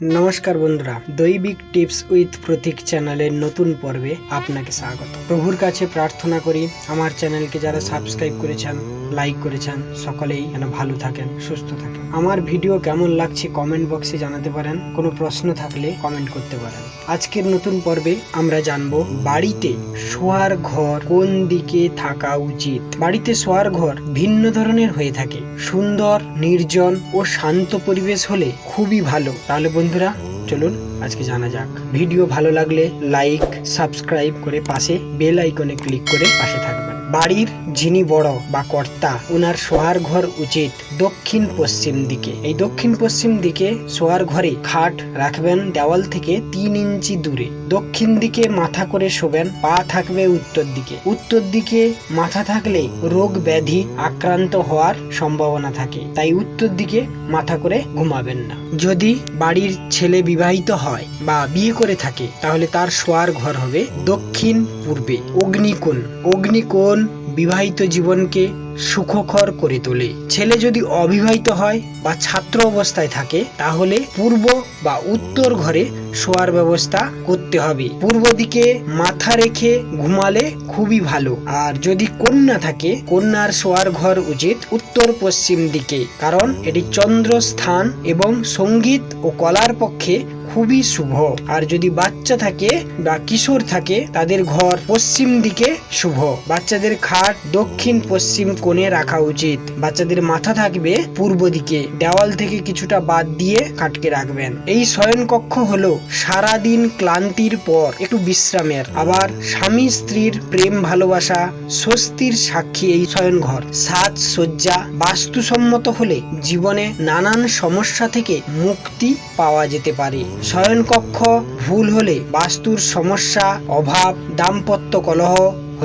নমস্কার বন্ধুরা, দৈবিক tips with প্রতীক চ্যানেলের নতুন পর্বে আপনাকে স্বাগত। প্রভুর কাছে প্রার্থনা করি, আমার চ্যানেলকে যারা সাবস্ক্রাইব করেছেন, লাইক করেছেন, সকলেই যেন ভালো থাকেন, সুস্থ থাকেন। আমার ভিডিও কেমন লাগছে কমেন্ট বক্সে জানাতে পারেন, কোনো প্রশ্ন থাকলে কমেন্ট করতে পারেন। আজকের নতুন পর্বে আমরা জানব বাড়িতে শোয়ার ঘর কোন দিকে থাকা উচিত? বাড়িতে শোয়ার ঘর ভিন্ন ধরনের হয়ে থাকে, সুন্দর, নির্জন ও শান্ত পরিবেশ হলে খুবই ভালো। তাহলে বন্ধুরা, চলুন আজকে জানা যাক। ভিডিও ভালো লাগলে লাইক সাবস্ক্রাইব করে পাশে বেল আইকনে ক্লিক করে পাশে থাকবেন। বাড়ির যিনি বড় বা কর্তা ওনার শোয়ার ঘর উচিত দক্ষিণ পশ্চিম দিকে। এই দক্ষিণ পশ্চিম দিকে শোয়ার ঘরে খাট রাখবেন দেওয়াল থেকে তিন ইঞ্চি দূরে। দক্ষিণ দিকে মাথা করে শোবেন, পা থাকবে উত্তর দিকে। উত্তর দিকে মাথা থাকলে রোগ ব্যাধি আক্রান্ত হওয়ার সম্ভাবনা থাকে, তাই উত্তর দিকে মাথা করে ঘুমাবেন না। যদি বাড়ির ছেলে বিবাহিত হয় বা বিয়ে করে থাকে, তাহলে তার শোয়ার ঘর হবে দক্ষিণ পূর্বে অগ্নিকোণ। অগ্নিকোণ বিবাহিত জীবনকে সুখকর করে তোলে। ছেলে যদি অবিবাহিত হয় বা ছাত্র অবস্থায় থাকে, তাহলে পূর্ব বা উত্তর ঘরে শোয়ার ব্যবস্থা করতে হবে। পূর্ব দিকে মাথা রেখে ঘুমালে খুবই ভালো। আর যদি কন্যা থাকে, কন্যার শোয়ার ঘর উচিত উত্তর পশ্চিম দিকে। কারণ এটি চন্দ্র স্থান এবং সংগীত ও কলার পক্ষে খুবই শুভ। আর যদি বাচ্চা থাকে বা কিশোর থাকে, তাদের ঘর পশ্চিম দিকে শুভ। বাচ্চাদের খাট দক্ষিণ পশ্চিম কোণে রাখা উচিত। বাচ্চাদের মাথা থাকবে পূর্ব দিকে। দেওয়াল থেকে কিছুটা বাদ দিয়ে খাটকে রাখবেন। এই শয়ন কক্ষ হলো সারাদিন ক্লান্তির পর, একটু বিশ্রামের। আবার স্বামী স্ত্রীর প্রেম ভালোবাসা, স্বস্তির সাক্ষী এই শয়ন ঘর সাজ সজ্জা বাস্তুসম্মত হলে জীবনে নানান সমস্যা থেকে মুক্তি পাওয়া যেতে পারে। শয়নকক্ষ ভুল হলে বাস্তুর সমস্যা অভাব দাম্পত্য কলহ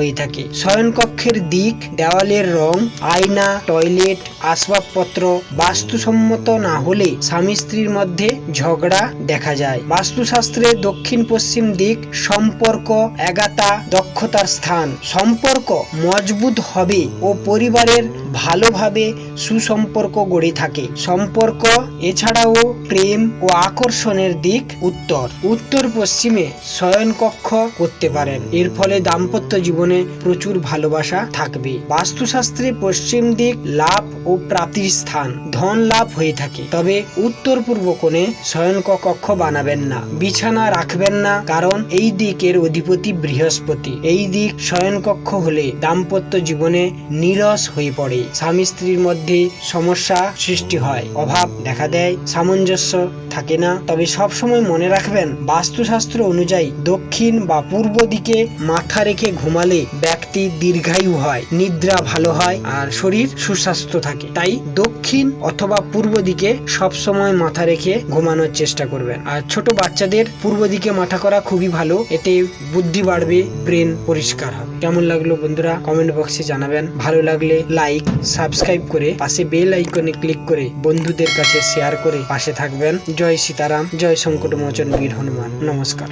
হয়ে থাকে। শয়নকক্ষের দিক, দেওয়ালের রং, আয়না, টয়লেট, আসবাবপত্র বাস্তুসম্মত না হলে স্বামী স্ত্রীর মধ্যে ঝগড়া দেখা যায়। বাস্তুশাস্ত্রে দক্ষিণ পশ্চিম দিক সম্পর্ক, এগাতা, দক্ষতার স্থান। সম্পর্ক মজবুত হবে ও পরিবারের ভালোভাবে সুসম্পর্ক গড়ে থাকে। সম্পর্ক এছাড়াও প্রেম ও আকর্ষণের দিক উত্তর। উত্তর পশ্চিমে শয়নকক্ষ করতে পারেন। এর ফলে দাম্পত্য জীবনে প্রচুর ভালোবাসা থাকবে। বাস্তুশাস্ত্রে পশ্চিম দিক লাভ ও প্রাপ্তির স্থান ধন লাভ হয়ে থাকে। তবে উত্তর পূর্ব কোণে শয়ন কক্ষ বানাবেন না, বিছানা রাখবেন না, কারণ এই দিকের অধিপতি বৃহস্পতি। এই দিক শয়ন কক্ষ হলে দাম্পত্য জীবনে নিরস হয়ে পড়ে। স্বামী স্ত্রীর মধ্যে সমস্যা সৃষ্টি হয়, অভাব দেখা দেয়, সামঞ্জস্য থাকে না। তবে সব সময় মনে রাখবেন, বাস্তুশাস্ত্র অনুযায়ী দক্ষিণ বা পূর্ব দিকে মাথা রেখে ঘুমালে ব্যক্তি দীর্ঘায়ু হয়, নিদ্রা ভালো হয় আর শরীর সুস্বাস্থ্য থাকে। তাই দক্ষিণ অথবা পূর্ব দিকে সব সময় মাথা রেখে ঘুমানোর চেষ্টা করবেন। আর ছোট বাচ্চাদের পূর্ব দিকে মাথা করা খুবই ভালো, এতে বুদ্ধি বাড়বে, ব্রেন পরিষ্কার হবে। কেমন লাগল বন্ধুরা? কমেন্ট বক্সে জানাবেন। ভালো লাগলে লাইক, সাবস্ক্রাইব করে পাশে বেল আইকনে ক্লিক করে বন্ধুদের কাছে শেয়ার করে পাশে থাকবেন। জয় সীতারাম, জয় সংকটমোচন বীর হনুমান। নমস্কার।